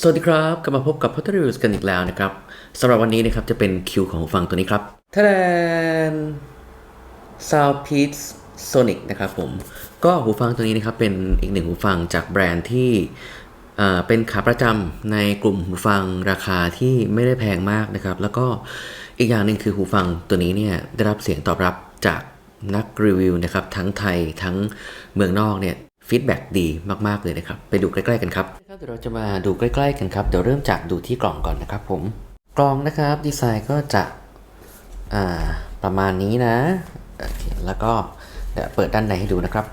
สวัสดีครับ กลับมาพบกับ p o t t e r Reviews กันอีกแล้วนะครับสำหรับวันนี้นะครับจะเป็นคิวของหูฟังตัวนี้ครับทาแดน Soundpeace Sonic นะครับผม ก็หูฟังตัวนี้นะครับเป็นอีกหนึ่งหูฟังจากแบรนด์ที่เป็นขาประจำในกลุ่มหูฟังราคาที่ไม่ได้แพงมากนะครับ แล้วก็อีกอย่างหนึ่งคือหูฟังตัวนี้เนี่ยได้รับเสียงตอบรับจากนักรีวิวนะครับทั้งไทยทั้งเมืองนอกเนี่ย ฟีดแบ็ดีมากๆเลยนะครับ ไปดูใกล้ ๆ กันครับเดี๋ยวเราจะมาดูใกล้ ๆ กันครับ เดี๋ยวเริ่มจากดูที่กล่องก่อนนะครับผม กล่องนะครับดีไซน์ก็จะประมาณนี้นะ แล้วก็เดี๋ยวเปิดด้านในให้ดูนะครับ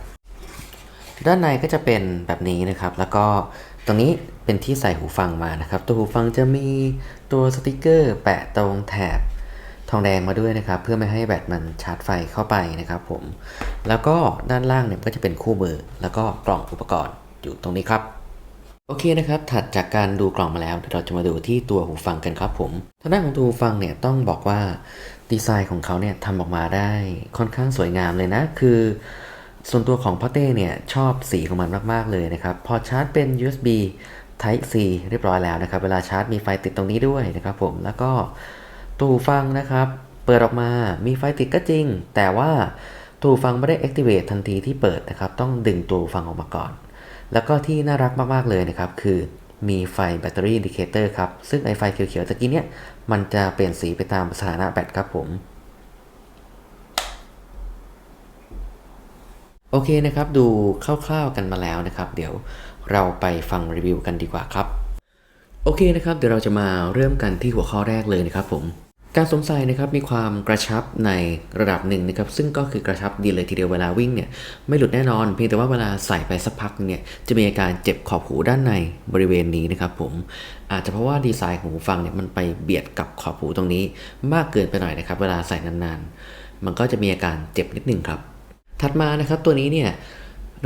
ด้านในก็จะเป็นแบบนี้นะครับ แล้วก็ตรงนี้เป็นที่ใส่หูฟังมานะครับ ตัวหูฟังจะมีตัวสติกเกอร์ แปะตรงแถบ ทองแดงมาด้วยนะครับ เพื่อไม่ให้แบตมันชาร์จไฟเข้าไปนะครับผม แล้วก็ด้านล่างเนี่ยก็จะเป็นคู่มือแล้วก็กล่องอุปกรณ์อยู่ตรงนี้ครับโอเคนะครับ ถัดจากการดูกล่องมาแล้วเดี๋ยวเราจะมาดูที่ตัวหูฟังกันครับผมทางด้านของตัวหูฟังเนี่ยต้องบอกว่าดีไซน์ของเขาเนี่ยทำออกมาได้ค่อนข้างสวยงามเลยนะ คือ ส่วนตัวของพ่อเต้เนี่ยชอบสีของมันมากๆเลยนะครับ พอชาร์จเป็น USB Type C เรียบร้อยแล้วนะครับ เวลาชาร์จมีไฟติดตรงนี้ด้วยนะครับผม แล้วก็ ตัวหูฟังนะครับ เปิดออกมามีไฟติดก็จริง แต่ว่าตัวหูฟังไม่ได้ activate ทันทีที่เปิดนะครับ ต้องดึงตัวหูฟังออกมาก่อน แล้วก็ที่น่ารักมาก ๆ เลยนะครับ คือมีไฟแบตเตอรี่อินดิเคเตอร์ครับ ซึ่งไอไฟเขียวๆตะกี้เนี่ยมันจะเปลี่ยนสีไปตามสถานะแบตครับผมโอเคนะครับ ดูคร่าวๆกันมาแล้วนะครับ เดี๋ยวเราไปฟังรีวิวกันดีกว่าครับ โอเคนะครับ เดี๋ยวเราจะมาเริ่มกันที่หัวข้อแรกเลยนะครับผม การสวมใส่นะครับมีความกระชับในระดับหนึ่งนะครับซึ่งก็คือกระชับดีเลยทีเดียวเวลาวิ่งเนี่ยไม่หลุดแน่นอน เพียงแต่ว่าเวลาใส่ไปสักพักเนี่ยจะมีอาการเจ็บขอบหูด้านในบริเวณนี้นะครับผมอาจจะเพราะว่าดีไซน์ของหูฟังเนี่ยมันไปเบียดกับขอบหูตรงนี้ มากเกินไปหน่อยนะครับเวลาใส่นานๆ มันก็จะมีอาการเจ็บนิดนึงครับ ถัดมานะครับตัวนี้เนี่ย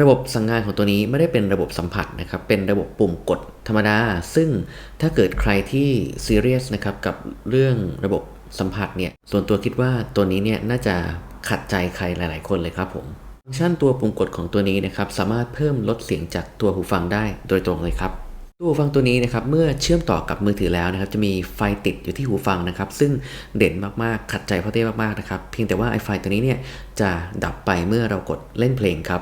ระบบสั่งงานของตัวนี้ไม่ได้เป็นระบบสัมผัสนะครับ เป็นระบบปุ่มกดธรรมดา ซึ่งถ้าเกิดใครที่ซีเรียสนะครับกับเรื่องระบบสัมผัสเนี่ย ส่วนตัวคิดว่าตัวนี้เนี่ยน่าจะขัดใจใครหลาย ๆ คนเลยครับผม ฟังก์ชันตัวปุ่มกดของตัวนี้นะครับสามารถเพิ่มลดเสียงจากตัวหูฟังได้โดยตรงเลยครับตัวหูฟังตัวนี้นะครับเมื่อเชื่อมต่อกับมือถือแล้วนะครับจะมีไฟติดอยู่ที่หูฟังนะครับ ซึ่งเด่นมากๆขัดใจพ่อเต้มากๆนะครับเพียงแต่ว่าไอไฟตัวนี้เนี่ยจะดับไปเมื่อเรากดเล่นเพลงครับ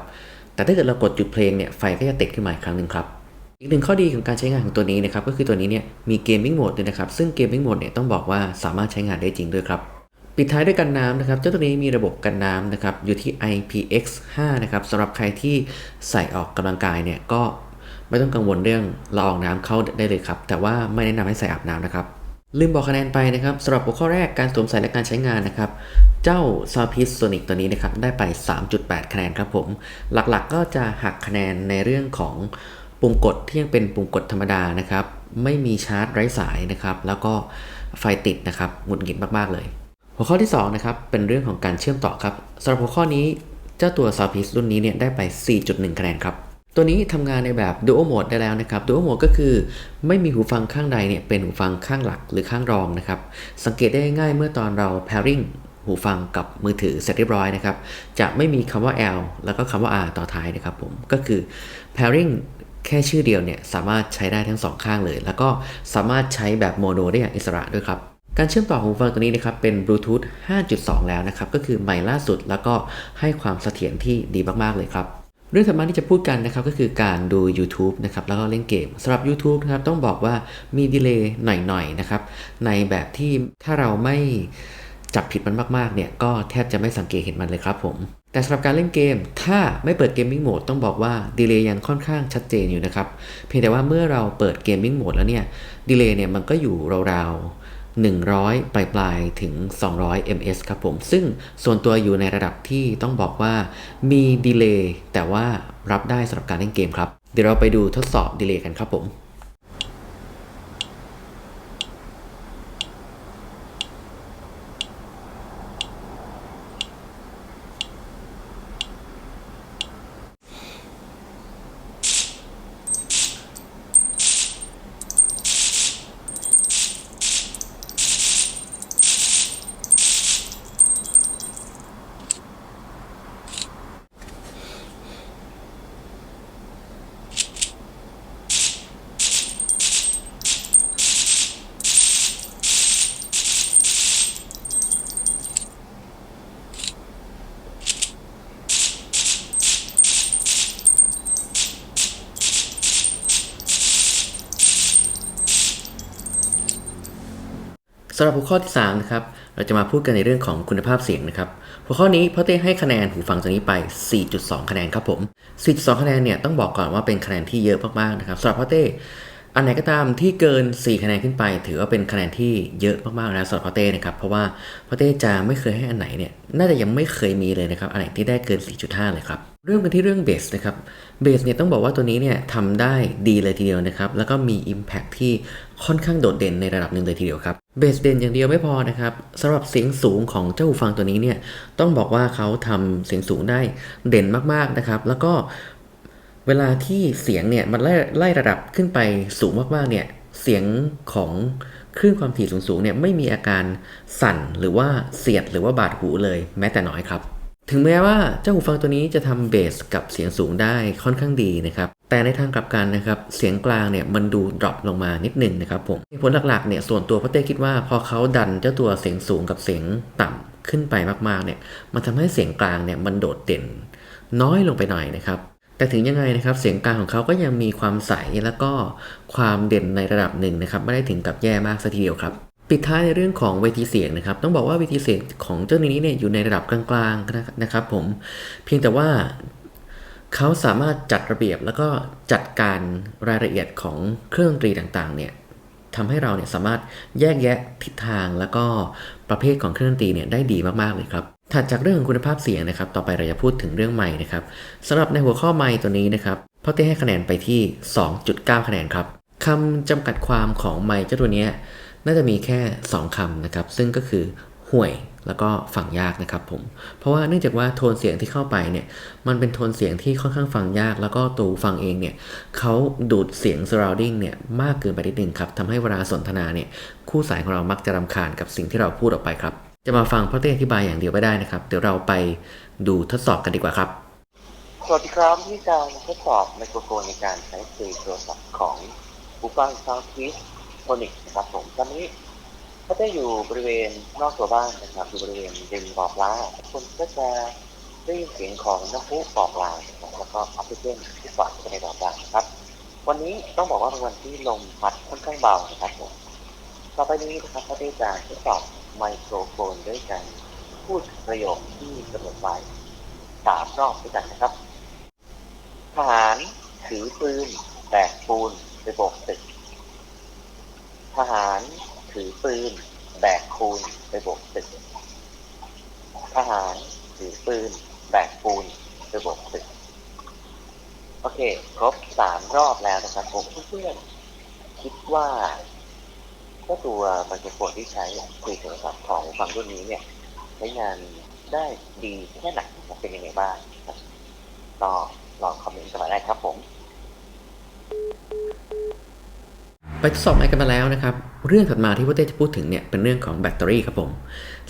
แต่ถ้าเกิดเรากดหยุดเพลงเนี่ยไฟก็จะติดขึ้นมาอีกครั้งหนึ่งครับ อีกหนึ่งข้อดีของการใช้งานของตัวนี้นะครับก็คือตัวนี้เนี่ยมีเกมมิ่งโหมดด้วยนะครับซึ่งเกมมิ่งโหมดเนี่ยต้องบอกว่าสามารถใช้งานได้จริงด้วยครับปิดท้ายด้วยกันน้ำนะครับ เจ้าตัวนี้มีระบบกันน้ำนะครับ อยู่ที่ IPX5 นะครับสำหรับใครที่ใส่ออกกำลังกายเนี่ยก็ไม่ต้องกังวลเรื่องละอองน้ำเข้าได้เลยครับ แต่ว่าไม่แนะนำให้ใส่อาบน้ำนะครับ ลืมบอกคะแนนไปนะครับสำหรับหัวข้อแรกการสวมใส่และการใช้งานนะครับ เจ้า s o u t p i e c e Sonic ตัวนี้นะครับได้ไป 3.8 คะแนนครับผม หลักๆก็จะหักคะแนนในเรื่องของปุ่มกดที่ยังเป็นปุ่มกดธรรมดานะครับ ไม่มีชาร์จไร้สายนะครับ แล้วก็ไฟติดนะครับหงุดหงิดมากๆเลย หัวข้อที่2นะครับเป็นเรื่องของการเชื่อมต่อครับสำหรับหัวข้อนี้เจ้าตัว s o u t p i e c e รุ่นนี้เนี่ยได้ไป 4.1 คะแนนครับ ตัวนี้ทำงานในแบบ Dual Mode ได้แล้วนะครับ Dual Mode ก็คือไม่มีหูฟังข้างใดเนี่ยเป็นหูฟังข้างหลักหรือข้างรองนะครับ สังเกตได้ง่ายเมื่อตอนเรา pairing หูฟังกับมือถือเสร็จเรียบร้อยนะครับ จะไม่มีคำว่า L แล้วก็คำว่า R ต่อท้ายนะครับผม ก็คือ pairing แค่ชื่อเดียวเนี่ยสามารถใช้ได้ทั้งสองข้างเลย แล้วก็สามารถใช้แบบโมโนได้อย่างอิสระด้วยครับการเชื่อมต่อหูฟังตัวนี้นะครับเป็นบลูทูธ5.2 แล้วนะครับ ก็คือใหม่ล่าสุดแล้วก็ให้ความเสถียรที่ดีมาก ๆ เลยครับ เรื่องถัดมาที่จะพูดกันนะครับก็คือการดู YouTube นะครับแล้วก็เล่นเกมสำหรับ YouTube นะครับต้องบอกว่ามีดีเลย์หน่อยๆนะครับในแบบที่ถ้าเราไม่จับผิดมันมากๆเนี่ยก็แทบจะไม่สังเกตเห็นมันเลยครับผม แต่สำหรับการเล่นเกม ถ้าไม่เปิดเกมมิ่งโหมดต้องบอกว่าดีเลย์ยังค่อนข้างชัดเจนอยู่นะครับเพียงแต่ว่าเมื่อเราเปิดเกมมิ่งโหมดแล้วเนี่ยดีเลย์เนี่ยมันก็อยู่ราวๆ 100 ปลายปลายๆถึง 200 ms ครับผม ซึ่งส่วนตัวอยู่ในระดับที่ต้องบอกว่ามีดีเลย์แต่ว่ารับได้สำหรับการเล่นเกมครับ เดี๋ยวเราไปดูทดสอบดีเลย์กันครับผมำหรับหัวข้อที่3นะครับเราจะมาพูดกันในเรื่องของคุณภาพเสียงนะครับหัวข้อนี้พ่อเต้ให้คะแนนหูฟังตัวนี้ไป 4.2 คะแนนครับผม 4.2 คะแนนเนี่ยต้องบอกก่อนว่าเป็นคะแนนที่เยอะมากๆนะครับสำหรับพ่อเต้อันไหนก็ตามที่เกิน 4 คะแนนขึ้นไป ถือว่าเป็นคะแนนที่เยอะมากๆแล้วสำหรับพ่อเต้นะครับเพราะว่าพ่อเต้จะไม่เคยให้อันไหนเนี่ยน่าจะยังไม่เคยมีเลยนะครับอันไหนที่ได้เกิน 4.5 เลยครับเริ่มกันที่เรื่องเบสนะครับเบสเนี่ยต้องบอกว่าตัวนี้เนี่ยทำได้ดีเลยทีเดียวนะครับแล้วก็มี Impact ที่ ค่อนข้างโดดเด่นในระดับหนึ่งเลยทีเดียวครับเบสเด่นอย่างเดียวไม่พอนะครับสำหรับเสียงสูงของเจ้าหูฟังตัวนี้เนี่ยต้องบอกว่าเขาทำเสียงสูงได้เด่นมากๆนะครับ แล้วก็เวลาที่เสียงเนี่ยมันไล่ไล่ระดับขึ้นไปสูงมากๆเนี่ยเสียงของคลื่นความถี่สูงๆเนี่ยไม่มีอาการสั่นหรือว่าเสียดหรือว่าบาดหูเลยแม้แต่น้อยครับ ถึงแม้ว่าเจ้าหูฟังตัวนี้จะทำเบสกับเสียงสูงได้ค่อนข้างดีนะครับ แต่ในทางกลับกันนะครับ เสียงกลางเนี่ยมันดูดรอปลงมานิดหนึ่งนะครับผมผลหลักๆเนี่ยส่วนตัวพ่อเต้คิดว่าพอเขาดันเจ้าตัวเสียงสูงกับเสียงต่ำขึ้นไปมากๆเนี่ย มันทำให้เสียงกลางเนี่ยมันโดดเด่น น้อยลงไปหน่อยนะครับ แต่ถึงยังไงนะครับเสียงกลางของเขาก็ยังมีความใสแล้วก็ความเด่นในระดับหนึ่งนะครับ ไม่ได้ถึงกับแย่มากสัทีเดียวครับ ปิดท้ายในเรื่องของเวทีเสียงนะครับ ต้องบอกว่าเวทีเสียงของเจ้านี้เนี่ยอยู่ในระดับกลางๆนะครับผมเพียงแต่ว่าเขาสามารถจัดระเบียบแล้วก็จัดการรายละเอียดของเครื่องดนตรีต่างๆเนี่ยทำให้เราเนี่ยสามารถแยกแยะทิศทางแล้วก็ประเภทของเครื่องดนตรีเนี่ยได้ดีมากๆเลยครับถัดจากเรื่องของคุณภาพเสียงนะครับ ต่อไปเราจะพูดถึงเรื่องไมค์นะครับสำหรับในหัวข้อไมค์ตัวนี้นะครับพ่อเต้ให้คะแนนไปที่ 2.9 คะแนนครับคำจำกัดความของไมค์เจ้าตัวเนี้ย น่าจะมีแค่ 2คำนะครับ ซึ่งก็คือห่วยแล้วก็ฟังยากนะครับผม เพราะว่าเนื่องจากว่าโทนเสียงที่เข้าไปเนี่ย มันเป็นโทนเสียงที่ค่อนข้างฟังยาก แล้วก็ตัวฟังเองเนี่ยเขาดูดเสียง surrounding เนี่ยมากเกินไปนิดนึงครับทำให้เวลาสนทนาเนี่ยคู่สายของเรามักจะรำคาญกับสิ่งที่เราพูดออกไปครับ จะมาฟังพ่อเต้อธิบายอย่างเดียวไม่ได้นะครับ เดี๋ยวเราไปดูทดสอบกันดีกว่าครับ สวัสดีครับที่การทดสอบไมโครโฟนในการใช้คุยโทรศัพท์ของบูฟังซาวทีส โทนิกนะครับผมตอนนี้ก็จะอยู่บริเวณนอกตัวบ้านนะครับอยู่บริเวณริมบ่อปลาคนก็จะได้ยินเสียงของน้ำพุบ่อปลาแล้วก็ออกซิเจนที่ฝังเข้าไปในบ่อปลานครับ วันนี้ต้องบอกว่าเป็นวันที่ลมพัดค่อนข้างเบานะครับผมต่อไปนี้นะครับก็ได้จะทดสอบไมโครโฟนด้วยการพูดประโยคที่กำหนดไว้สามรอบด้วยกันนะครับทหารถือปืนแบกปูนไปโบกตึก ทหารถือปืน แบกปูนไปโบกตึก ทหารถือปืน แบกปูนไปโบกตึก โอเค ครบสามรอบแล้วนะครับผมเพื่อนๆคิดว่าเจ้าตัวไมโครโฟนที่ใช้คุยโทรศัพท์ของฟังรุ่นนี้เนี่ยใช้งานได้ดีแค่ไหนนะครับเป็นยังไงบ้างนะครับก็ลองคอมเมนต์กันมาได้ครับผม ไปทดสอบไมค์กันมาแล้วนะครับ เรื่องถัดมาที่พ่อเต้จะพูดถึงเนี่ยเป็นเรื่องของแบตเตอรี่ครับผม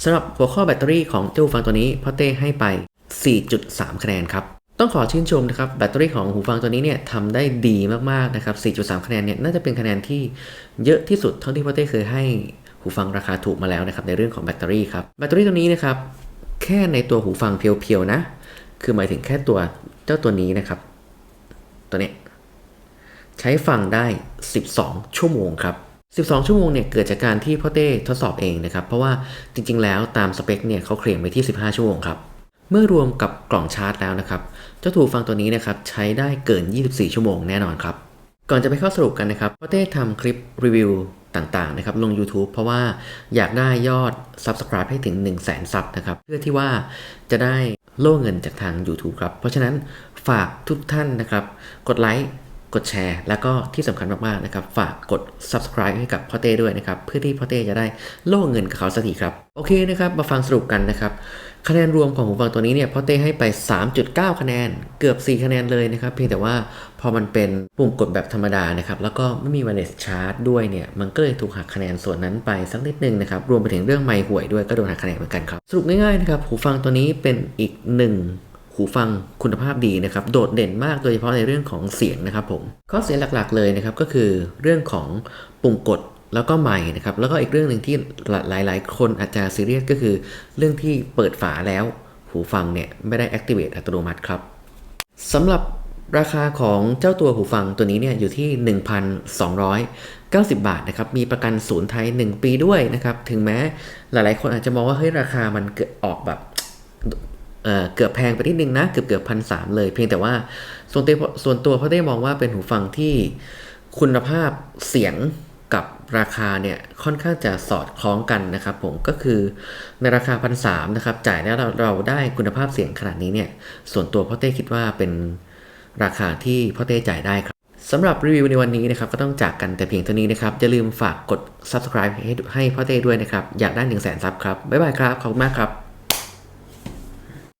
สำหรับหัวข้อแบตเตอรี่ของเจ้าหูฟังตัวนี้พ่อเต้ให้ไป 4.3 คะแนนครับ ต้องขอชื่นชมนะครับแบตเตอรี่ของหูฟังตัวนี้เนี่ยทำได้ดีมากๆนะครับ 4.3 คะแนนเนี่ยน่าจะเป็นคะแนนที่เยอะที่สุดเท่าที่พ่อเต้เคยให้หูฟังราคาถูกมาแล้วนะครับในเรื่องของแบตเตอรี่ครับแบตเตอรี่ตัวนี้นะครับแค่ในตัวหูฟังเพียวๆนะ คือหมายถึงแค่ตัวเจ้าตัวนี้นะครับ ตัวเนี้ย ใช้ฟังได้ 12 ชั่วโมงครับ 12 ชั่วโมงเนี่ยเกิดจากการที่พ่อเต้ทดสอบเองนะครับ เพราะว่าจริงๆ แล้วตามสเปคเนี่ยเขาเคลมไว้ที่ 15 ชั่วโมงครับ เมื่อรวมกับกล่องชาร์จแล้วนะครับ เจ้าถูฟังตัวนี้นะครับใช้ได้เกิน 24 ชั่วโมงแน่นอนครับ ก่อนจะไปเข้าสรุปกันนะครับพ่อเต้ทำคลิปรีวิวต่างๆนะครับลง YouTube เพราะว่าอยากได้ยอด Subscribe ให้ถึง 1 0 0 0 0แสนซับนะครับ เพื่อที่ว่าจะได้โล่เงินจากทาง YouTube ครับ เพราะฉะนั้นฝากทุกท่านนะครับ กดไลค์ กดแชร์ แล้วก็ที่สำคัญมากๆนะครับ ฝากกด subscribe ให้กับพ่อเต้ด้วยนะครับ เพื่อที่พ่อเต้จะได้โล่เงินกับเขาสักทีครับ โอเคนะครับ มาฟังสรุปกันนะครับคะแนนรวมของหูฟังตัวนี้เนี่ยพ่อเต้ให้ไป 3.9 คะแนน เกือบ 4 คะแนนเลยนะครับเพียงแต่ว่าพอมันเป็นปุ่มกดแบบธรรมดานะครับแล้วก็ไม่มี wireless charge ด้วยเนี่ยมันก็เลยถูกหักคะแนนส่วนนั้นไปสักนิดนึงนะครับรวมไปถึงเรื่องไมค์ห่วยด้วยก็โดนหักคะแนนเหมือนกันครับสรุปง่ายๆนะครับหูฟังตัวนี้เป็นอีกหนึ่ง หูฟังคุณภาพดีนะครับ โดดเด่นมากโดยเฉพาะในเรื่องของเสียงนะครับผม ข้อเสียหลักๆเลยนะครับก็คือเรื่องของปุ่มกดแล้วก็ไมค์นะครับ แล้วก็อีกเรื่องหนึ่งที่หลายๆ คนอาจจะซีเรียสก็คือ เรื่องที่เปิดฝาแล้ว หูฟังเนี่ยไม่ได้ activate อัตโนมัติครับสำหรับราคาของเจ้าตัวหูฟังตัวนี้เนี่ยอยู่ที่ 1,290 บาทนะครับ มีประกันศูนย์ไทย 1 ปีด้วยนะครับ ถึงแม้หลายๆ คนอาจจะมองว่าเฮ้ยราคามันเกิดออกแบบ เกือบแพงไปนิดนึงนะ เกือบเกือบพันสามเลย เพียงแต่ว่าส่วนตัวส่วนตัวเขาได้มองว่าเป็นหูฟังที่คุณภาพเสียงกับราคาเนี่ยค่อนข้างจะสอดคล้องกันนะครับผมก็คือในราคาพันสามนะครับจ่ายแล้วเราเราได้คุณภาพเสียงขนาดนี้เนี่ยส่วนตัวพ่อเต้คิดว่าเป็นราคาที่พ่อเต้จ่ายได้ครับสำหรับรีวิวในวันนี้นะครับก็ต้องจากกันแต่เพียงเท่านี้นะครับอย่าลืมฝากกด subscribe ให้ให้พ่อเต้ด้วยนะครับอยากได้1 0 0 0 0 0ซับครับบ๊ายบายครับขอบคุณมากครับ